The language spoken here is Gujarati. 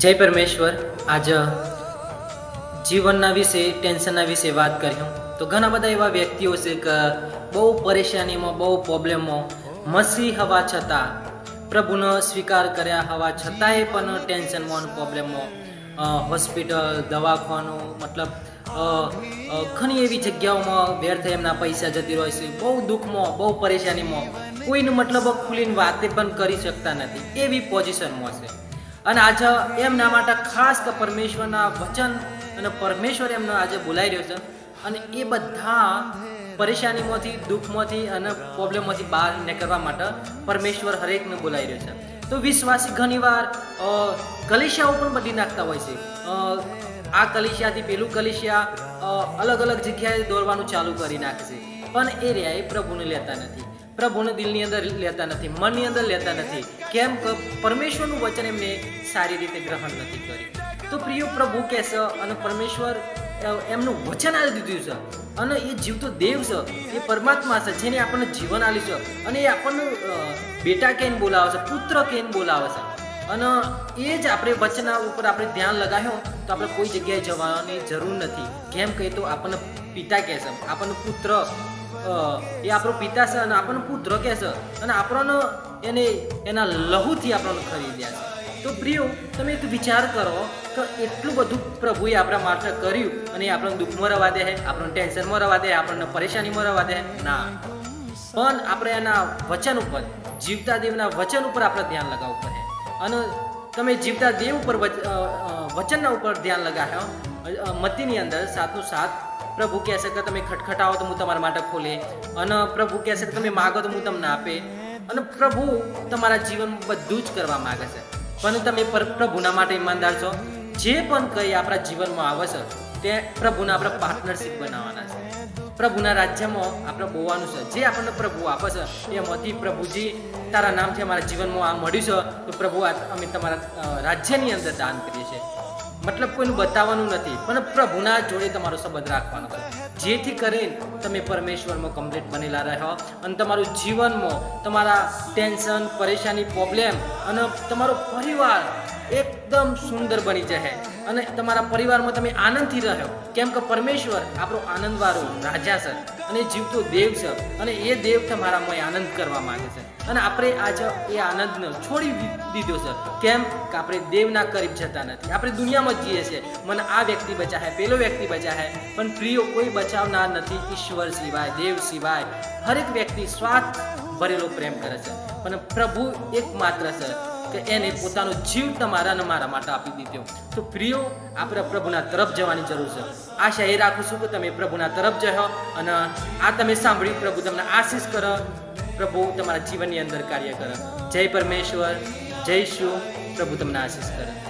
જય પરમેશ્વર. આજ જીવનના વિશે, ટેન્શનના વિશે વાત કરી તો ઘણા બધા એવા વ્યક્તિઓ છે કે, બહુ પરેશાનીમાં, બહુ પ્રોબ્લેમમાં મસી હવા છતાં, પ્રભુનો સ્વીકાર કર્યા હવા છતાંય પણ ટેન્શનમાં પ્રોબ્લેમમાં હોસ્પિટલ, દવાખાનું, મતલબ ઘણી એવી જગ્યાઓમાં વ્યર્થ એમના પૈસા જતી રહે છે. બહુ દુઃખમાં, બહુ પરેશાનીમાં. કોઈનું મતલબ ખુલીને વાતે પણ કરી શકતા નથી. એવી પોઝિશનમાં છે. અને આજે એમના માટે ખાસ કે પરમેશ્વરના વચન અને પરમેશ્વર એમને આજે બોલાઈ રહ્યો છે. અને એ બધા પરેશાનીમાંથી, દુઃખમાંથી અને પ્રોબ્લેમમાંથી બહાર નીકળવા માટે પરમેશ્વર હરેકને બોલાઈ રહ્યો છે. તો વિશ્વાસી ઘણીવાર કલિશિયાઓ પણ બદલી નાખતા હોય છે. આ કલિશિયાથી પેલું કલિશિયા અલગ અલગ જગ્યાએ દોરવાનું ચાલુ કરી નાખશે પણ એ રહ્યા એ પ્રભુને લેતા નથી. પ્રભુને દિલની અંદર લેતા નથી, મનની અંદર લેતા નથી. કેમ કે પરમેશ્વરનું વચન એમને સારી રીતે ગ્રહણ નથી કર્યું. તો પ્રિય પ્રભુ કહેશે, અને પરમેશ્વર એમનું વચન આવી દીધું છે. અને એ જીવતો દેવ છે, એ પરમાત્મા છે, જેને આપણને જીવન આપ્યું છે. અને એ આપણને બેટા કેન બોલાવે છે, પુત્ર કેન બોલાવે છે. અને એ જ આપણે વચના ઉપર આપણે ધ્યાન લગાવ્યો, તો આપણે કોઈ જગ્યાએ જવાની જરૂર નથી. કેમ કહે તો આપણને પિતા કહેશે, આપણને પુત્ર એ આપણો પિતા છે અને આપણને પુત્ર કહે છે. અને આપણો એને, એના લહુથી આપણને ખરીદ્યા છે. તો પ્રિયો, તમે એક વિચાર કરો કે એટલું બધું પ્રભુએ આપણા માટે કર્યું અને એ આપણને દુઃખમાં રવા દે આપણને ટેન્શનમાં રવા દે આપણને પરેશાનીમાં રવા દે ના. પણ આપણે એના વચન ઉપર, જીવતા દેવના વચન ઉપર આપણે ધ્યાન લગાવવું પડે. અને તમે જીવતા દેવ ઉપર વચનના ઉપર ધ્યાન લગાવ્યો મતીની અંદર સાતનું સાત પ્રભુ કહેશે કે તમે ખટખટાવો તો હું તમારા માટે ખોલે. અને પ્રભુ કહેશે કે તમે માગો તો હું તમને આપે. અને પ્રભુ તમારા જીવનમાં બધું જ કરવા માગે છે. પણ તમે પ્રભુના માટે ઈમાનદાર છો. જે પણ કંઈ આપણા જીવનમાં આવે છે, તે પ્રભુના આપણે પાર્ટનરશિપ બનાવવાના છે. પ્રભુના રાજ્યમાં આપણે બોવાનું છે. જે આપણને પ્રભુ આપે છે, એમાંથી પ્રભુજી તારા નામથી અમારા જીવનમાં આ મળ્યું છે. તો પ્રભુ અમે તમારા રાજ્યની અંદર દાન કરીએ છીએ. મતલબ કોઈનું બતાવવાનું નથી. પણ પ્રભુના જોડે તમારો સંબંધ રાખવાનો છે. જેથી કરીને તમે પરમેશ્વરમાં કમ્પ્લીટ બનેલા રહો અને તમારું જીવનમાં તમારા ટેન્શન પરેશાની પ્રોબ્લેમ અને તમારો પરિવાર એકદમ સુંદર બની જશે અને તમારા પરિવારમાં તમે આનંદથી રહ્યો. કેમ કે પરમેશ્વર આપણો આનંદવાળો રાજા છે અને જીવતો દેવ છે અને એ દેવ તમારામાં આનંદ કરવા માંગે છે. અને આપણે આજ એ આનંદને છોડી દીધો છે. કેમ કે આપણે દેવના કરીબ જતા નથી. આપણે દુનિયામાં જ જીએ છીએ. મને આ વ્યક્તિ બચાવે, પેલો વ્યક્તિ બચાવે. પણ પ્રિયો, કોઈ બચાવનાર નથી ઈશ્વર સિવાય, દેવ સિવાય. હરેક વ્યક્તિ સ્વાર્થ ભરેલો પ્રેમ કરે છે. પણ પ્રભુ એકમાત્ર છે. કે એને પોતાનો જીવ તમારા મારા માટે આપી દીધો. તો પ્રિયો, આપણે પ્રભુના તરફ જવાની જરૂર છે. આશા એ રાખું છું કે તમે પ્રભુના તરફ જશો અને આ તમે સાંભળ્યું, પ્રભુ તમને આશીષ કરો. પ્રભુ તમારા જીવનની અંદર કાર્ય કરો. જય પરમેશ્વર. જય શિવ. પ્રભુ તમને આશીષ કરે.